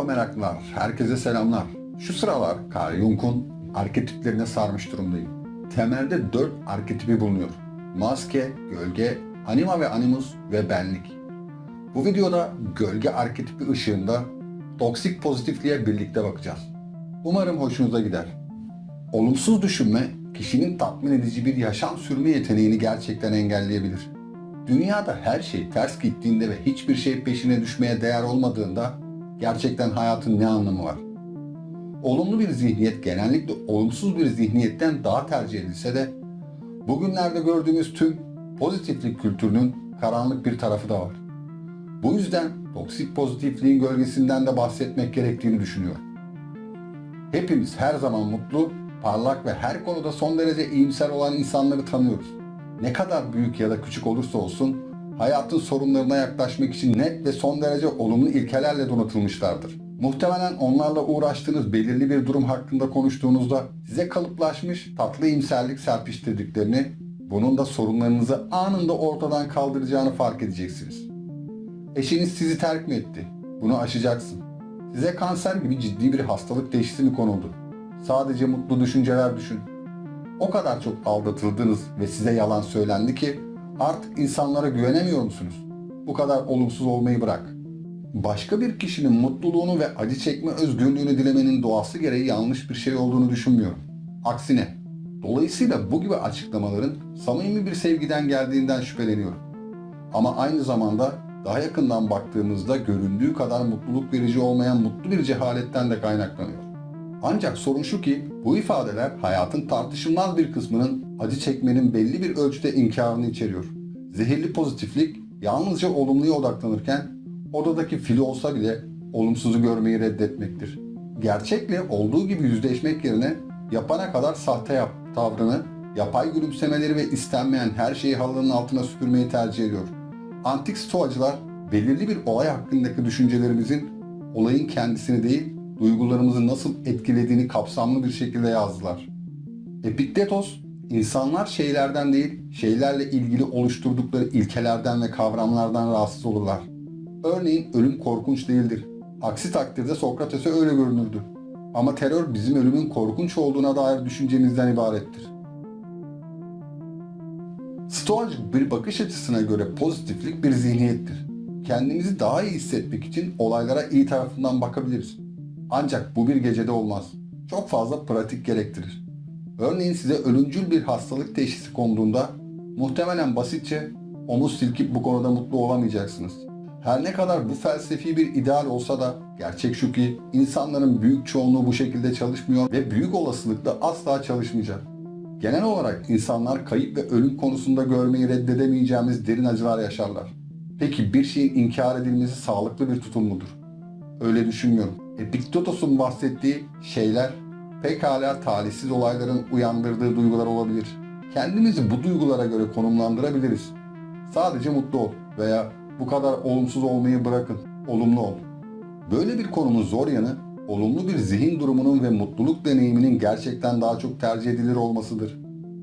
Merhaba meraklılar, herkese selamlar. Şu sıralar Carl Jung'un arketiplerine sarmış durumdayım. Temelde dört arketipi bulunuyor. Maske, gölge, anima ve animus ve benlik. Bu videoda gölge arketipi ışığında toksik pozitifliğe birlikte bakacağız. Umarım hoşunuza gider. Olumsuz düşünme, kişinin tatmin edici bir yaşam sürme yeteneğini gerçekten engelleyebilir. Dünyada her şey ters gittiğinde ve hiçbir şey peşine düşmeye değer olmadığında gerçekten hayatın ne anlamı var? Olumlu bir zihniyet genellikle olumsuz bir zihniyetten daha tercih edilse de bugünlerde gördüğümüz tüm pozitiflik kültürünün karanlık bir tarafı da var. Bu yüzden toksik pozitifliğin gölgesinden de bahsetmek gerektiğini düşünüyorum. Hepimiz her zaman mutlu, parlak ve her konuda son derece iyimser olan insanları tanıyoruz. Ne kadar büyük ya da küçük olursa olsun hayatın sorunlarına yaklaşmak için net ve son derece olumlu ilkelerle donatılmışlardır. Muhtemelen onlarla uğraştığınız belirli bir durum hakkında konuştuğunuzda size kalıplaşmış tatlı iyimserlik serpiştirdiklerini, bunun da sorunlarınızı anında ortadan kaldıracağını fark edeceksiniz. Eşiniz sizi terk mi etti? Bunu aşacaksın. Size kanser gibi ciddi bir hastalık teşhisi mi konuldu? Sadece mutlu düşünceler düşün. O kadar çok aldatıldınız ve size yalan söylendi ki artık insanlara güvenemiyor musunuz? Bu kadar olumsuz olmayı bırak. Başka bir kişinin mutluluğunu ve acı çekme özgürlüğünü dilemenin doğası gereği yanlış bir şey olduğunu düşünmüyorum. Aksine. Dolayısıyla bu gibi açıklamaların samimi bir sevgiden geldiğinden şüpheleniyorum. Ama aynı zamanda daha yakından baktığımızda göründüğü kadar mutluluk verici olmayan mutlu bir cehaletten de kaynaklanıyor. Ancak sorun şu ki bu ifadeler hayatın tartışılmaz bir kısmının acı çekmenin belli bir ölçüde inkarını içeriyor. Zehirli pozitiflik yalnızca olumluya odaklanırken odadaki fili olsa bile olumsuzu görmeyi reddetmektir. Gerçekle olduğu gibi yüzleşmek yerine yapana kadar sahte yap tavrını, yapay gülümsemeleri ve istenmeyen her şeyi halının altına süpürmeyi tercih ediyor. Antik stoacılar belirli bir olay hakkındaki düşüncelerimizin olayın kendisini değil, duygularımızı nasıl etkilediğini kapsamlı bir şekilde yazdılar. Epiktetos, insanlar şeylerden değil, şeylerle ilgili oluşturdukları ilkelerden ve kavramlardan rahatsız olurlar. Örneğin ölüm korkunç değildir. Aksi takdirde Sokrates'e öyle görünürdü. Ama terör bizim ölümün korkunç olduğuna dair düşüncemizden ibarettir. Stoacı bir bakış açısına göre pozitiflik bir zihniyettir. Kendimizi daha iyi hissetmek için olaylara iyi tarafından bakabiliriz. Ancak bu bir gecede olmaz. Çok fazla pratik gerektirir. Örneğin size ölümcül bir hastalık teşhisi konduğunda muhtemelen basitçe omuz silkip bu konuda mutlu olamayacaksınız. Her ne kadar bu felsefi bir ideal olsa da gerçek şu ki insanların büyük çoğunluğu bu şekilde çalışmıyor ve büyük olasılıkla asla çalışmayacak. Genel olarak insanlar kayıp ve ölüm konusunda görmeyi reddedemeyeceğimiz derin acılar yaşarlar. Peki bir şeyin inkar edilmesi sağlıklı bir tutum mudur? Öyle düşünmüyorum. Epiktotos'un bahsettiği şeyler pekala talihsiz olayların uyandırdığı duygular olabilir. Kendimizi bu duygulara göre konumlandırabiliriz. Sadece mutlu ol veya bu kadar olumsuz olmayı bırakın, olumlu ol. Böyle bir konumun zor yanı, olumlu bir zihin durumunun ve mutluluk deneyiminin gerçekten daha çok tercih edilir olmasıdır.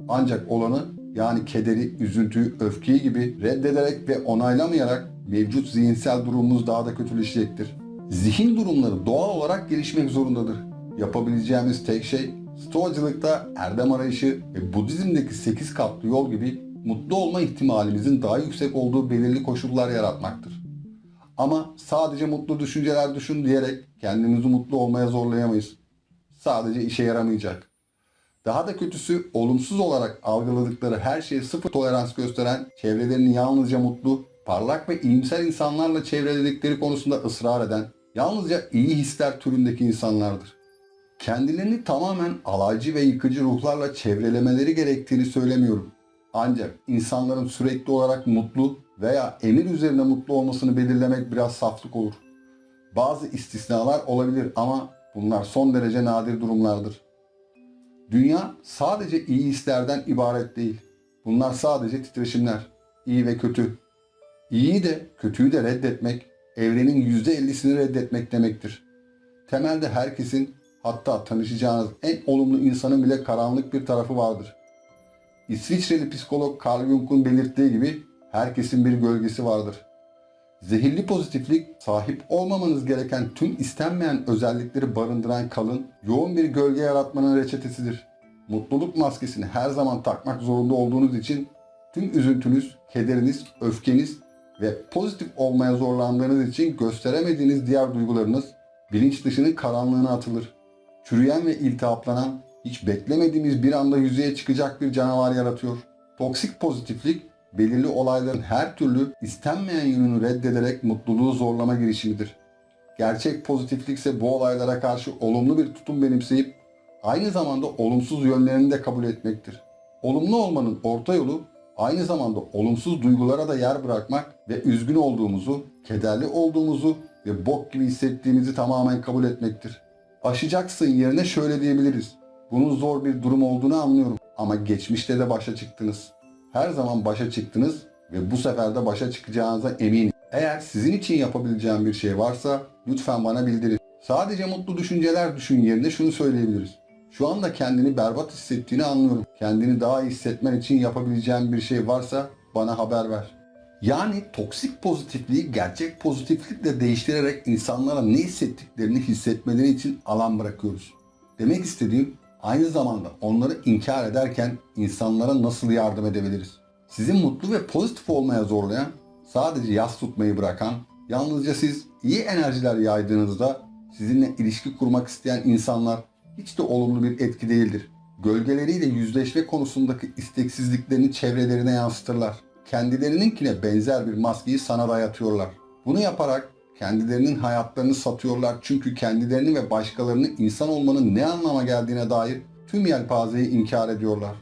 Ancak olanı yani kederi, üzüntüyü, öfkeyi gibi reddederek ve onaylamayarak mevcut zihinsel durumumuz daha da kötüleşecektir. Zihin durumları doğal olarak gelişmek zorundadır. Yapabileceğimiz tek şey Stoacılıkta erdem arayışı ve Budizm'deki 8 katlı yol gibi mutlu olma ihtimalimizin daha yüksek olduğu belirli koşullar yaratmaktır. Ama sadece mutlu düşünceler düşün diyerek kendimizi mutlu olmaya zorlayamayız. Sadece işe yaramayacak. Daha da kötüsü olumsuz olarak algıladıkları her şeye sıfır tolerans gösteren, çevrelerini yalnızca mutlu, parlak ve iyimser insanlarla çevreledikleri konusunda ısrar eden, yalnızca iyi hisler türündeki insanlardır. Kendilerini tamamen alaycı ve yıkıcı ruhlarla çevrelemeleri gerektiğini söylemiyorum. Ancak insanların sürekli olarak mutlu veya emir üzerine mutlu olmasını belirlemek biraz saflık olur. Bazı istisnalar olabilir ama bunlar son derece nadir durumlardır. Dünya sadece iyi hislerden ibaret değil. Bunlar sadece titreşimler. İyi ve kötü. İyiyi de kötüyü de reddetmek, evrenin %50'sini reddetmek demektir. Temelde herkesin hatta tanışacağınız en olumlu insanın bile karanlık bir tarafı vardır. İsviçreli psikolog Carl Jung'un belirttiği gibi herkesin bir gölgesi vardır. Zehirli pozitiflik sahip olmamanız gereken tüm istenmeyen özellikleri barındıran kalın, yoğun bir gölge yaratmanın reçetesidir. Mutluluk maskesini her zaman takmak zorunda olduğunuz için tüm üzüntünüz, kederiniz, öfkeniz ve pozitif olmaya zorlandığınız için gösteremediğiniz diğer duygularınız bilinç dışının karanlığına atılır. Çürüyen ve iltihaplanan, hiç beklemediğimiz bir anda yüzeye çıkacak bir canavar yaratıyor. Toksik pozitiflik, belirli olayların her türlü istenmeyen yönünü reddederek mutluluğu zorlama girişimidir. Gerçek pozitiflik ise bu olaylara karşı olumlu bir tutum benimseyip aynı zamanda olumsuz yönlerini de kabul etmektir. Olumlu olmanın orta yolu aynı zamanda olumsuz duygulara da yer bırakmak ve üzgün olduğumuzu, kederli olduğumuzu ve bok gibi hissettiğimizi tamamen kabul etmektir. Aşacaksın yerine şöyle diyebiliriz. Bunun zor bir durum olduğunu anlıyorum ama geçmişte de başa çıktınız. Her zaman başa çıktınız ve bu sefer de başa çıkacağınıza eminim. Eğer sizin için yapabileceğim bir şey varsa lütfen bana bildirin. Sadece mutlu düşünceler düşün yerine şunu söyleyebiliriz. Şu anda kendini berbat hissettiğini anlıyorum. Kendini daha iyi hissetmen için yapabileceğin bir şey varsa bana haber ver. Yani toksik pozitifliği gerçek pozitiflikle değiştirerek insanlara ne hissettiklerini hissetmeleri için alan bırakıyoruz. Demek istediğim aynı zamanda onları inkar ederken insanlara nasıl yardım edebiliriz? Sizi mutlu ve pozitif olmaya zorlayan, sadece yas tutmayı bırakan, yalnızca siz iyi enerjiler yaydığınızda sizinle ilişki kurmak isteyen insanlar hiç de olumlu bir etki değildir. Gölgeleriyle yüzleşme konusundaki isteksizliklerini çevrelerine yansıtırlar. Kendilerininkine benzer bir maskeyi sana dayatıyorlar. Bunu yaparak kendilerinin hayatlarını satıyorlar çünkü kendilerini ve başkalarını insan olmanın ne anlama geldiğine dair tüm yelpazeyi inkar ediyorlar.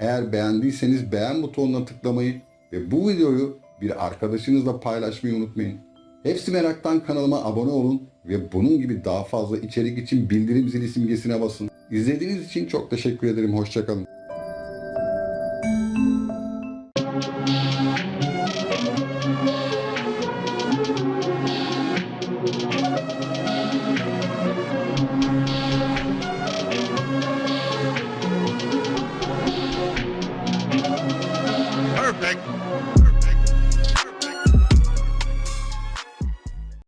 Eğer beğendiyseniz beğen butonuna tıklamayı ve bu videoyu bir arkadaşınızla paylaşmayı unutmayın. Hepsi Merak'tan kanalıma abone olun ve bunun gibi daha fazla içerik için bildirim zili simgesine basın. İzlediğiniz için çok teşekkür ederim. Hoşçakalın.